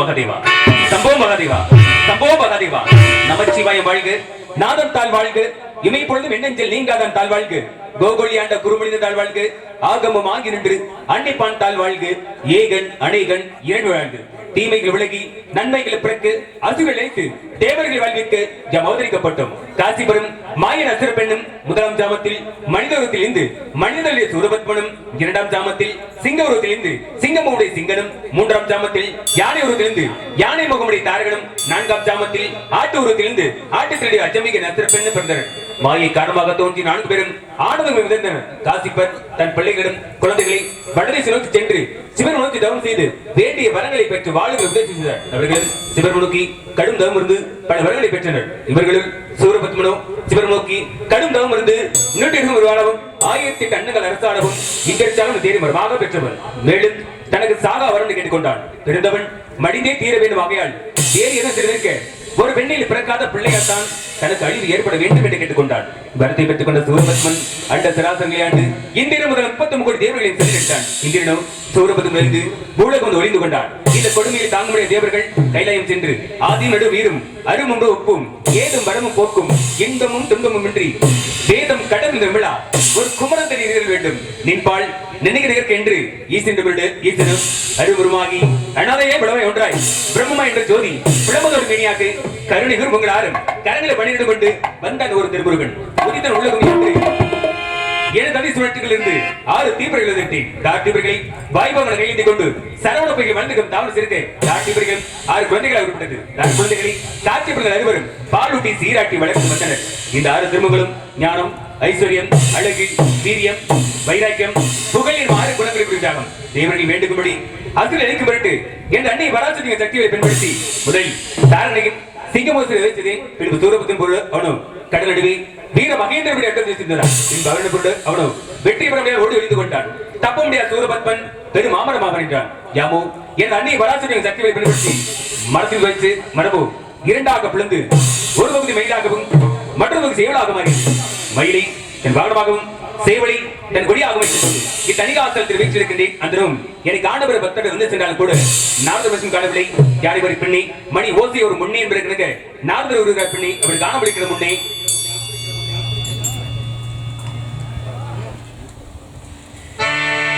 மகதேவா சம்போ மகதேவா சம்போ மகதேவா நமச்சிவாயம் வாழ்க. நாதன் தாழ் வாழ்க. இமை பொழுதும் என்னெஞ்சில் நீங்காதன் தாழ் வாழ்க. கோகுலியாண்ட குருமனித தாழ் வாழ்க ஆகமம் ஆகி நின்று அன்னிப்பான் தாழ் வாழ்க ஏகன் அணைகன் இரண்டு வாழ்க. தீமைகள் விலகி நன்மைகள் பிறக்கு அசுகள் இழைத்து தேவர்கள் வாழ்விற்கு ஜம் அவதரிக்கப்பட்டோம். காசிபுரம் மாயன் அசுர பெண்ணும் முதலாம் ஜாமத்தில் மனித உருவத்தில் இருந்து மனிதனுடைய சூரபத்மனும் இரண்டாம் ஜாமத்தில் சிங்க உருவத்தில் இருந்து சிங்கமுடைய சிங்கனும் மூன்றாம் ஜாமத்தில் யானை உருவத்தில் இருந்து யானை முகமுடைய தாரகனும் நான்காம் ஜாமத்தில் ஆட்டு உருவத்தில் இருந்து ஆட்டுத்தினுடைய அச்சமிக நசுர பெண்ணு பிறந்தனர். மாயை காரணமாக தோன்றி நான்கு பேரும் ஆனந்தம் விதைந்தனர் காசிப்பர் தன் பிள்ளைகளிடம் குழந்தைகளை வடதிசை நோக்கி சென்று சிவன் நோக்கி தவம் செய்து வேண்டிய வரங்களை பெற்று வாழ்வு உதவி செய்தார் அவர்கள் சிவர் நோக்கி கடும் தவம் இருந்து பல வரங்களை பெற்றனர். இவர்களும் சூரபத்மனோ சிவர் நோக்கி கடும் தவம் இருந்து இன்னொரு உருவானவும் ஆயிரத்தி எட்டு அண்ணங்கள் அரசாடவும் இங்கிருச்சாலும் தேடி மரமாக பெற்றவன் மேலும் தனக்கு சாகா வரம் கேட்டுக்கொண்டான். பிறந்தவன் மடிந்தே தீர வேண்டும் ஆகையால் வேறு எதுவும் தெரிவிக்க ஒரு பெண்ணில் பிறக்காத பிள்ளையாத்தான் தனக்கு அழிவு ஏற்பட வேண்டும் என்று கேட்டுக்கொண்டான். வரத்தை பெற்றுக் கொண்ட சூரபத்மன் அண்ட சராசரங்களை ஆண்டு இந்திரன் முதல் முப்பத்தி கோடி தேவர்களை சென்றிட்டான் இந்திரனும் சூரபத்மன் இருந்து பூலகம் ஒளிந்து கொண்டான். இந்த கொடுமையை தாங்குடைய தேவர்கள் கைலாயம் சென்று ஆதி நடு வீரும் அருமுண்டு உப்பும் ஏதும் வரமும் போக்கும் இன்பமும் துன்பமும் இன்றி வேதம் கடந்த விழா ஒரு குமரன் தெரிய வேண்டும். நின்பால் நினைகிறதற்கு என்று ஈசென்று விடு ஈசனும் அருவுருமாகி அனாதையே விளவை ஒன்றாய் பிரம்மமா என்ற ஜோதி விளம்பதோடு மேனியாக்கு கருணிகர் உங்கள் ஆறும். கரங்களை பணி பணியிட்டு கொண்டு வந்தான் ஒரு திருமுருகன். உதித்தன் உள்ளகும் ஏழு தனி சுழற்றுகள் இருந்து ஆறு தீபர்கள் எதிர்த்தி தாட்டிபர்களை வாய்பவனை கையெழுத்தி கொண்டு சரவண பைகள் வளர்ந்துக்கும் தாவல் சிரித்து தாட்டிபர்கள் ஆறு குழந்தைகளாக உட்பட்டது ஆறு குழந்தைகளை தாட்டிபர்கள் அனைவரும் பாலூட்டி சீராட்டி வளர்த்து வந்தனர். இந்த ஆறு திருமங்களும் ஞானம் ஐஸ்வர்யம் அழகு வீரியம் வைராக்கியம் புகழின் ஆறு குணங்களை குறித்தாகும் தேவர்கள் வேண்டுகும்படி அசுர அழைக்கும் பொருட்டு என் அன்னை வராசதிய சக்திகளை பயன்படுத்தி முதலில் தாரணையின் சிங்கமோசல் வைத்ததே பின்பு சூரபத்தின் பொருள் அவனும். வீர மகேந்திர அட்டம் செய்திருந்தான் பின்பு அவனும் வெற்றி பெற முடியாது ஓடி கொண்டான். தப்ப முடியாத சூரபத்மன் பெரும் மாமரமாக நின்றான். யாமோ என் அன்னை வராசதிய சக்திகளை பயன்படுத்தி மரத்தில் வைத்து மரபு இரண்டாக பிளந்து ஒரு பகுதி மயிலாகவும் மற்றொரு பகுதி சேவலாக மாறியது. மயிலை என் வாகனமாகவும் சேவலை தன் கொடியாகவும் வைத்துக் கொண்டு இத்தனிகாசலத்தில் வீற்றிருக்கின்றேன் அந்தரும் எனக்கு பக்தர்கள் வந்து சென்றாலும் கூட நாரத வசம் காணவில்லை. யாரை வரை பெண்ணி மணி ஓசி ஒரு முன்னே என்பதற்கு நாரதர் ஒரு பெண்ணி அவர் காணவழிக்கிற முன்னே.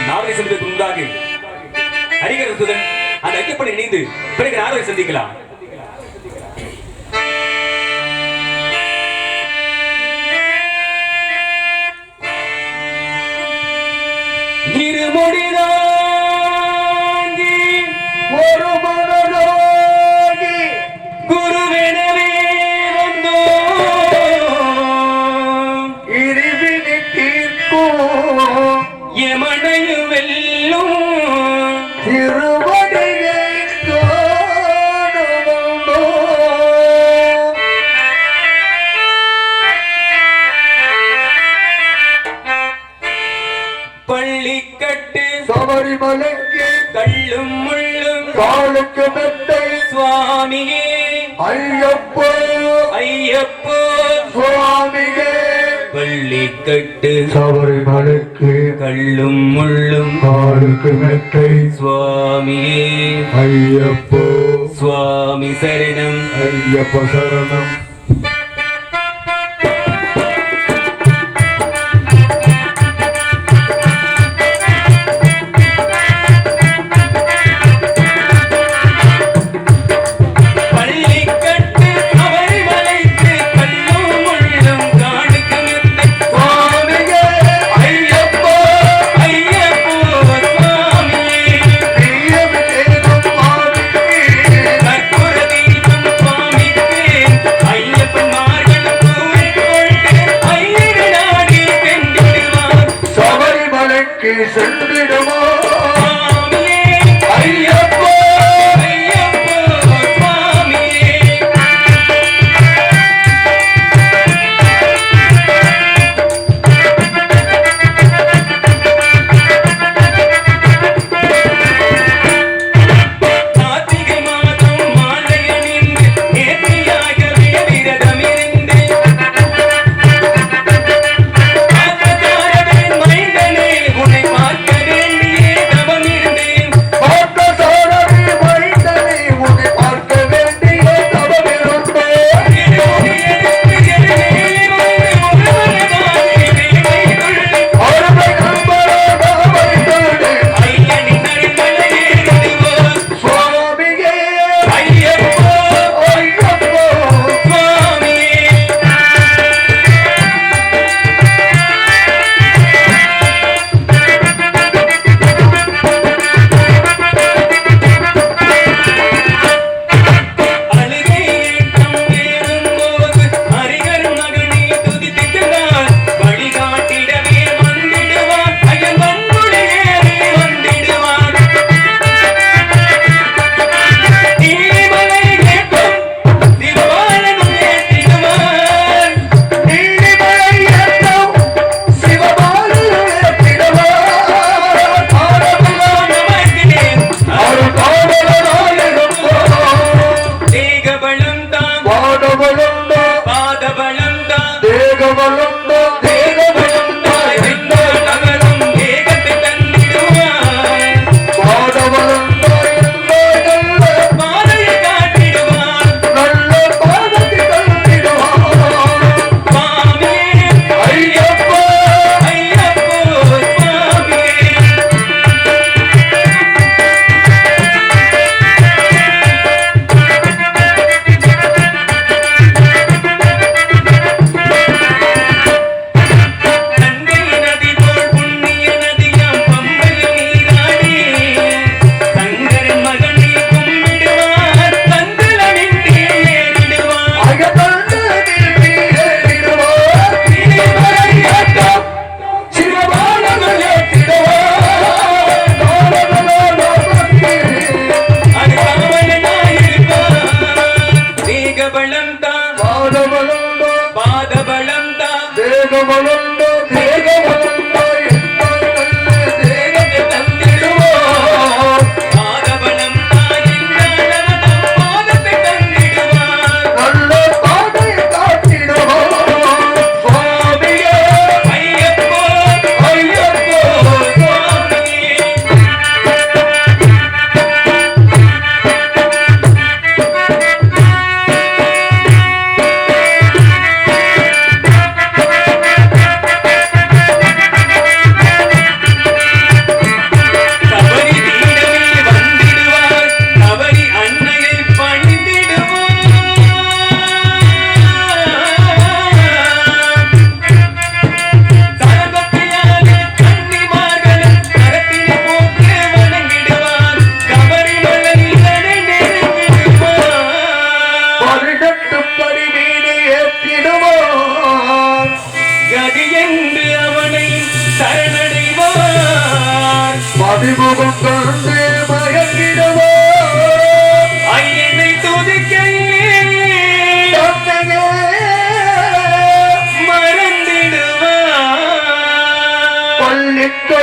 நாரதை சந்திப்பதற்கு முன்பாக ஹரிகர சுதன் அந்த ஐக்கியப்படை இணைந்து பிறகு நாரதை சந்திக்கலாம். பள்ளிக்கட்டு சபரிமலைக்கு கள்ளும் முள்ளும் காலுக்கு மெத்தை சுவாமியே. ஐயப்போ. ஐயப்போ. சுவாமியே. பள்ளிக்கட்டு. சபரிமலைக்கு கள்ளும் முள்ளும் காலுக்கு மெத்தை சுவாமியே. ஐயப்போ. சுவாமி சரணம். ஐயப்ப சரணம்.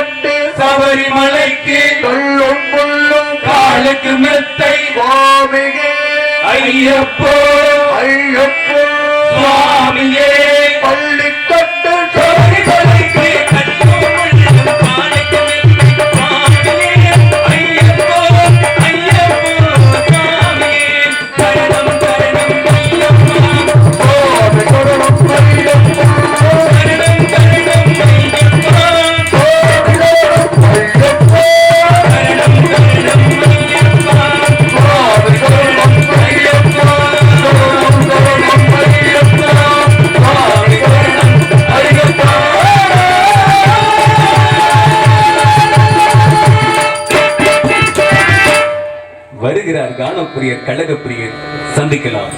புறப்பட்டு சபரிமலைக்கு தொல்லும் புல்லும் காலுக்கு மெத்தை ஓமிகே ஐயப்போ. ஐயப்போ. சுவாமியே. பிரியர் கழக பிரியர் சந்திக்கலாம்.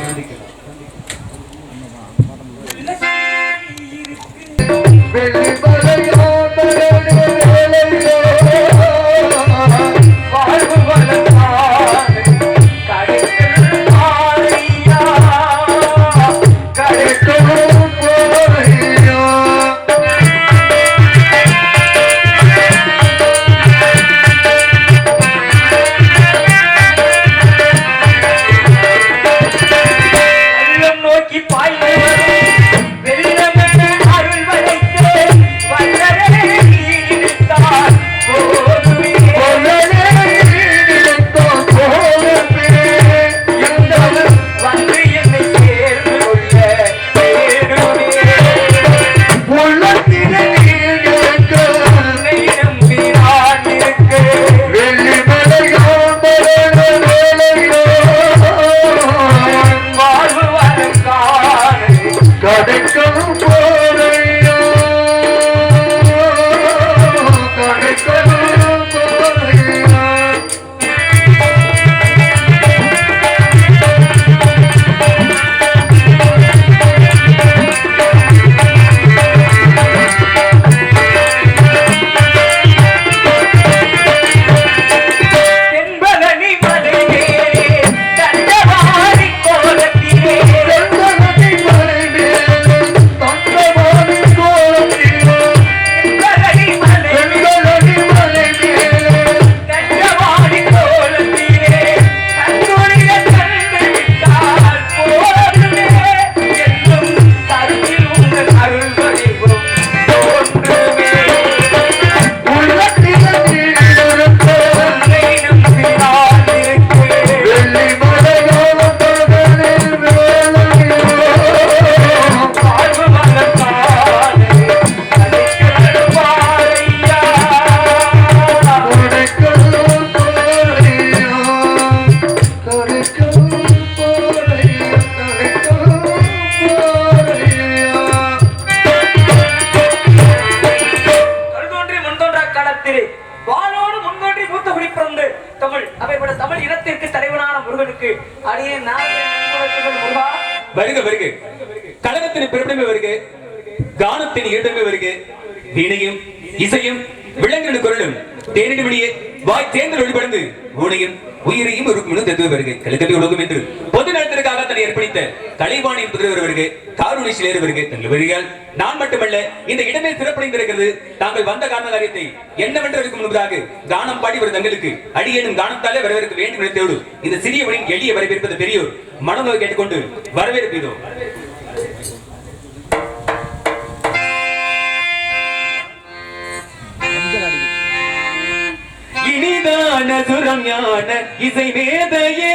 வெளிப்பட வருக வருக. கழகத்தின் பெருமிடமே வருக. கானத்தின் ஈட்டமே வருக. வீணையும் இசையும் விலங்கின குரலும் தேனிடு வெளியே வாய் தேர்ந்து வெளிப்படுந்து ஊனையும் உயிரையும் இருக்கும் தத்துவ வருகை. கழுத்தடி உலகம் என்று பொது நலத்திற்காக தன்னை அர்ப்பணித்த கலைவாணி புதிரவர் வருகை காரூணி சிலேறு வருகை தங்கள் வருகையால் நான் மட்டுமல்ல இந்த இடமே சிறப்படைந்திருக்கிறது. தாங்கள் வந்த காரண காரியத்தை என்னவென்று இருக்கும் முன்பதாக கானம் பாடி வரும் தங்களுக்கு அடியேனும் கானத்தாலே வரவேற்க வேண்டும் தேடு. இந்த சிறியவனின் எளிய வரவேற்பது பெரியோர் மனநோய் கேட்டுக்கொண்டு வரவேற்பதோ இனிதான சுரம் ஞான இசை வேதையே.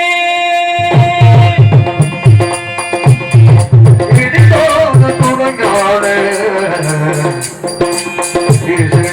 இனிதான துறங்கானே இசைமேதையே இனிதான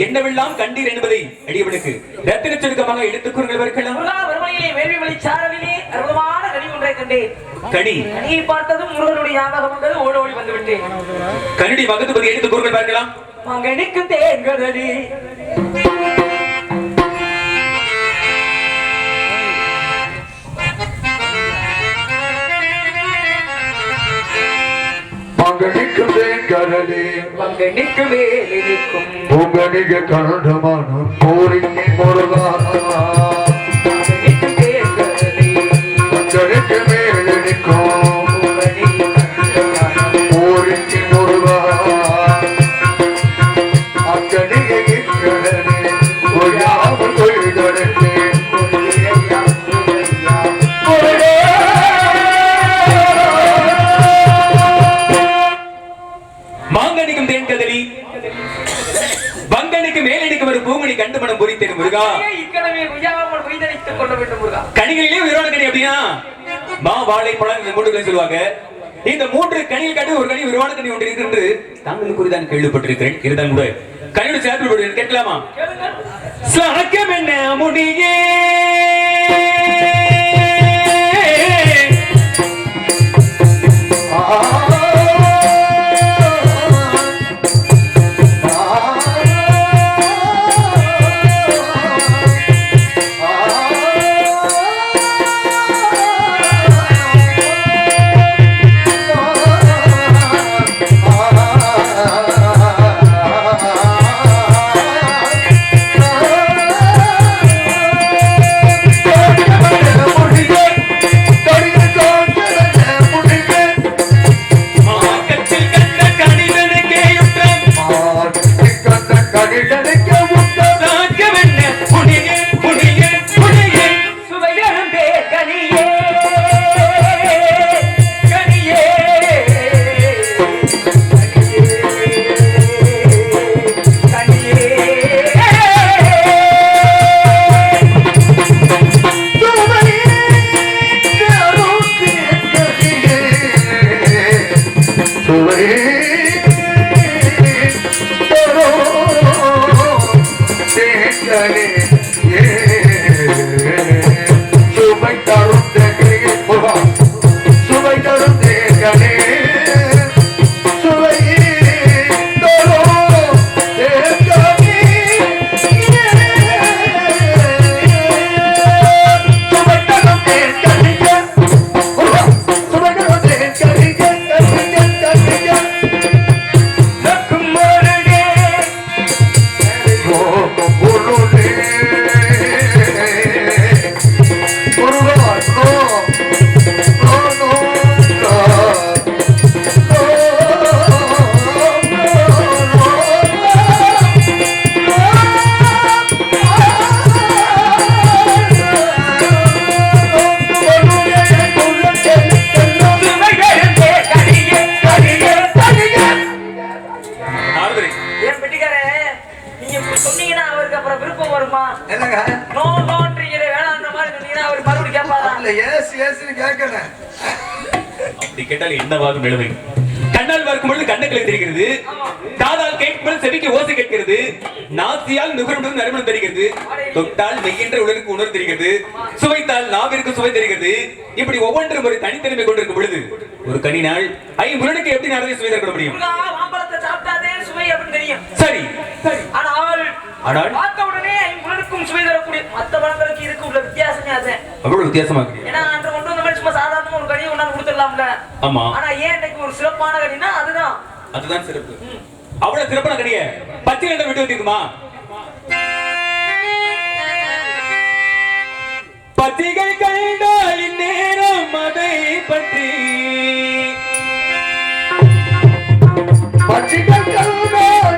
என்னவெல்லாம் கண்டீர் என்பதை அடியவனுக்கு ரத்தின சுருக்கமாக எடுத்துக் வருமலையிலே வேள்வி வழி சாரலிலே அற்புதமான கனி ஒன்றை கண்டேன். கனி. கனியை பார்த்ததும் முருகனுடைய ஞாபகம் வந்தது ஓட ஓடி வந்து விட்டேன் கனடி மகத்துபதி எடுத்துக் கூறுங்கள் பார்க்கலாம் மகனுக்கும் தேங்கதலி மகனுக்கு வேலிக்கும் உங்களிக கருடமான போரிங்கி முருகா கனி ஒரு கனி விரிவான கனி ஒன்று இருக்கின்றது. தாங்கள் குறிதான் கேள்விப்பட்டிருக்கிறேன். இருந்தாலும் கூட. கனியோட சேர்த்து கேட்கலாமா? கேளுங்க என்ன முடியே என்னவாகும் நிலைமை கண்ணால் பார்க்கும் பொழுது கண்ணுக்களை தெரிகிறது. காதால் கேட்கும் பொழுது செவிக்கு ஓசை கேட்கிறது. நாசியால் நுகரும் நறுமணம் தெரிகிறது. தொட்டால் மெய்யென்ற உடலுக்கு உணர்வு தெரிகிறது. சுவைத்தால் நாவிற்கு சுவை தெரிகிறது. இப்படி ஒவ்வொன்றும் ஒரு தனித்தன்மை கொண்டிருக்கும் பொழுது ஒரு எப்படி சுவை தர முடியும்? முருகா, மாம்பழத்தை சாப்பிட்டாதே சுவை அப்படின்னு தெரியும். சரி. ஆனால் ஆனால்? பார்த்த உடனே ஐம்புலனுக்கும் சுவை தரக்கூடிய மத்த பழங்களுக்கு இதுக்கு உள்ள வித்தியாசமே அதான் அவ்வளவு வித்தியாசமா இருக்கு ஏன்னா அன்று கொண்டு வந்த மாதிரி சும்மா சாதாரணமா ஒரு கனியை கொண்டாந்து கொடுத்துடலாம்ல ஆமா. ஆனா ஏன் இன்னைக்கு ஒரு சிறப்பான கனினா அதுதான். அதுதான் சிறப்பு. அவ்வளவு சிறப்பான கனிய பச்சை கண்ட விட்டு வச்சிருக்குமா பத்திகள் கண்டால் இந்நேரம் அதை பற்றி. பச்சிகள் கருணாக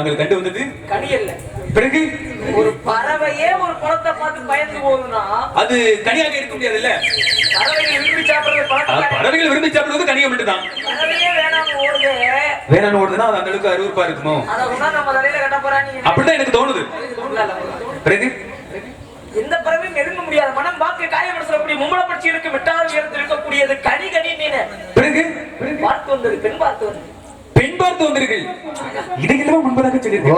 தாங்கள் கண்டு வந்தது? கனி அல்ல பிறகு? ஒரு பறவையே ஒரு குளத்தை பார்த்து பயந்து போகுதுன்னா? அது கனியாக இருக்க முடியாதுல்ல? பறவைகள் விரும்பி சாப்பிடுறது பறவைகள் விரும்பி சாப்பிடுவது கனியை மட்டும்தான். பறவையே வேணாம் ஓடுது. வேணான்னு ஓடுதுன்னா அது அந்த அளவுக்கு அருவருப்பா இருக்குமோ? நம்ம தலையில கட்ட போறா நீ அப்படிதான் எனக்கு தோணுது. இல்ல, இல்ல, இல்ல. பிறகு? எந்த பறவையும் நெருங்க முடியாது. மனம் வாக்கு காயம் சொல்லக்கூடிய மும்பள பட்சிகளுக்கு விட்டால் உயரத்தில் இருக்கக்கூடியது கனி கனி மீன பிறகு? பார்த்து வந்தது பெண் பார்த்து வந்தது. முன்பதாக சொல்லியிருக்கேன்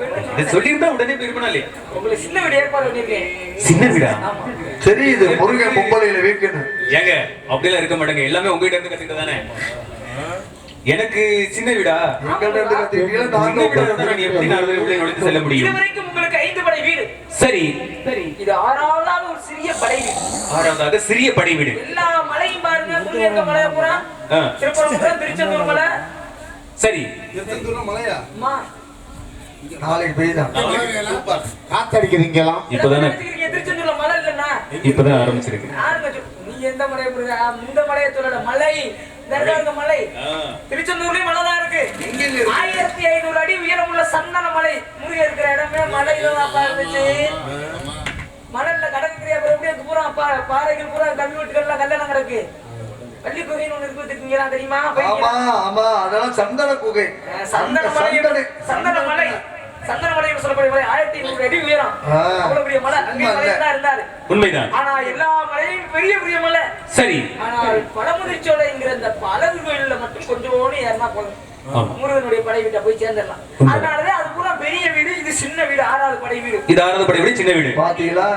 பெண்ணு. இதை சொல்லியிருந்தா உடனே சின்ன வீடு முருகன் பொம்பளையில வீக்கணும் ஏங்க அப்படியெல்லாம் இருக்க மாட்டாங்க. எல்லாமே உங்ககிட்ட இருந்து கத்துக்கிட்டு தானே? எனக்கு சின்ன வீடா? சின்ன நான் எப்படி நாலு உள்ளே நுழைந்து செல்ல முடியும்? இதுவரைக்கும் உங்களுக்கு ஐந்து படை வீடு. சரி. சரி இது ஆறாவதாக ஒரு சிறிய படை வீடு ஆறாவதாக சிறிய படை வீடு எல்லா மலையும் பாருங்க முருகேற்க மலை பூரா. திருப்பரங்குன்றம் திருச்செந்தூர் மலை. சரி. அம்மா நாளைக்கு பெய்தான் காத்தடிக்கிறீங்களாம் இப்பதானே. நினைச்சுக்கிறீங்க, திருச்செந்தூர்ல மலை இல்லைன்னா. இப்பதான் ஆரம்பிச்சிருக்கு. நீங்க எந்த மலையை புரியுதா? இந்த மலையை சொல்லல. மலை. தர்கா இருக்க மலை திருச்செந்தூர்லயும் மலை தான் இருக்கு ஆயிரத்தி ஐநூறு அடி உயரமுள்ள சந்தன மலை முருகன் இருக்கிற தான் இருந்துச்சு மணல்ல கடற்கரை அப்புறம் எப்படி பூரா பாறைகள் பூரா கல் வீட்டுகள்ல கல்லெல்லாம் கிடக்கு. பள்ளி குகைன்னு ஒண்ணு தெரியுமா? ஆமா? ஆமா. அதெல்லாம் சந்தன குகை. அஹ் சந்தன மலை சந்தன மலை. சந்தன மலை சொல்லக்கூடிய மலை. ஆ. அவ்வளவு பெரிய மலை. அங்கே சும்மா மலை. இல்ல. தான் இருந்தாரு. உண்மைதான். ஆனா எல்லா மலையும் பெரிய பெரிய மலை. சரி. ஆனால் பழமுதிர்ச்சோலைங்கிற இந்த பழகு கோயில்ல மட்டும் கொஞ்சோண்டு ஏறினா போதும். முருகனுடைய படை வீட்டை போய் சேர்ந்துடலாம். அதனாலதான் அது பூரா பெரிய வீடு இது சின்ன வீடு ஆறாவது படை வீடு. இது ஆறாவது படை விட சின்ன வீடு. பாத்தீங்களா.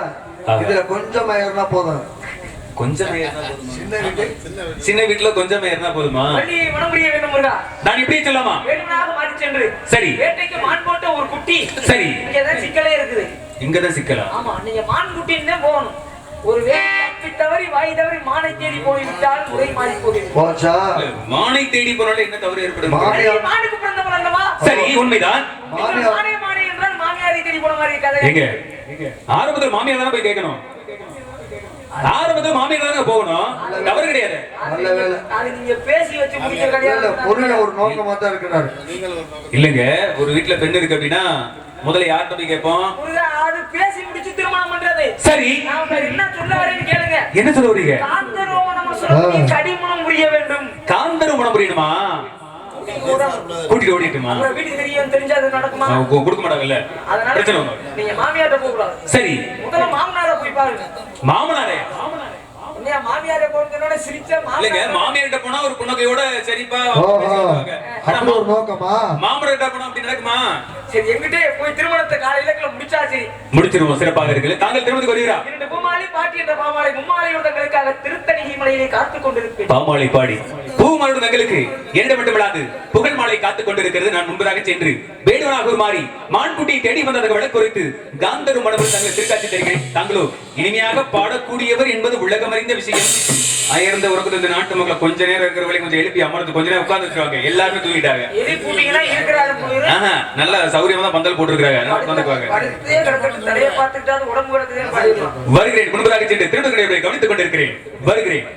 இதுல கொஞ்சம் ஏறினா போதும். கொஞ்சம்? சின்ன வீடு? சின்ன வீட்டுல கொஞ்சம் ஏறினா போதுமா? வள்ளி மனம் புரிய வேண்டும் முருகா. நான் இப்படியே சொல்லாமா வேணுமனாக சென்று. சரி. வேட்டைக்கு மான் போட்ட ஒரு குட்டி. சரி. இங்கதான் சிக்கலே இருக்குது. இங்கதான் சிக்கலாம் ஆமா நீங்க மான் குட்டின்னு தான் போகணும். ஒரு வேலை தவறி வாய் தவறி மானை தேடி போய்விட்டால் முறை மாறி போகிறது. போச்சா? மானை தேடி போனால என்ன தவறு ஏற்படும். மானுக்கு சரி உண்மைதான். மாமியார். மானே மானே தேடி போன மாதிரி கதை. எங்க ஆரம்பத்தில் மாமியார் தானே போய் கேட்கணும்? ஆரம்பத்தில் மாமியார் தானே போகணும்? தவறு கிடையாது. அது நீங்க பேசி வச்சு முடிக்க கிடையாது பொருள ஒரு நோக்கமா தான் இருக்கிறாரு. இல்லங்க ஒரு வீட்டுல பெண் இருக்கு அப்படின்னா முதல்ல யார்கிட்ட போய் கேட்போம்? அது பேசி முடிச்சு திருமணம் பண்றது. சரி. என்ன சொல்ல வரேன்னு கேளுங்க. என்ன சொல்ல வரீங்க? காந்தரோம நம்ம சொல்லி கடிமணம் புரிய வேண்டும். காந்தரு மனம் புரியணுமா? கூட்டிட்டு ஓடிட்டுமா? வீட்டுக்கு தெரியும் தெரிஞ்சா அது நடக்குமா? கொடுக்க மாட்டாங்கல்ல? அதனால பிரச்சனை நீங்க மாமியார்ட்ட போக கூடாது சரி. முதல்ல மாமனார போய் பாருங்க. மாமனாரே? இல்லையா மாமியார போனதோட சிரிச்ச இல்லைங்க மாமனார் மாமியார்கிட்ட போனா ஒரு புன்னகையோட சரிப்பா மாமனார்கிட்ட போனா அப்படி நடக்குமா? சரி எங்கிட்டே போய் திருமணத்தை காலையில முடிச்சா சரி முடிச்சிருவோம் சிறப்பாக இருக்கு தாங்கள் திருமணத்துக்கு வருகிறா இரண்டு பூமாலை பாட்டி என்ற பாமாலை மும்மாலையுடங்களுக்காக திருத்தணிகை மலையிலே காத்துக் கொண்டிருப்பேன். பாமாலை பாடி. பூமாலுடன் தங்களுக்கு இரண்டு மட்டும் விடாது புகழ் மாலை காத்துக் கொண்டிருக்கிறது. நான் முன்பதாக சென்று வேடுவனாக மாறி மான்குட்டியை தேடி வந்ததற்கு விட குறித்து காந்தரும் மனதில் தங்களை திருக்காட்சி தருகிறேன். தாங்களோ இனிமையாக பாடக்கூடியவர் என்பது உலகமறிந்த விஷயம். அயர்ந்த உறக்கத்துல இந்த நாட்டு மக்களை கொஞ்ச நேரம் இருக்கிற வழி கொஞ்சம் எழுப்பி அமர்ந்து கொஞ்ச நேரம் உட்கார்ந்து வச்சிருக்காங்க எல்லாருமே தூங்கிட்டாங்க. நல்ல சௌரியமா தான் பந்தல் போட்டுருக்காங்க வருகிறேன். முன்பதாக சென்று திருடுகளை கவனித்துக் கொண்டிருக்கிறேன். வருகிறேன்.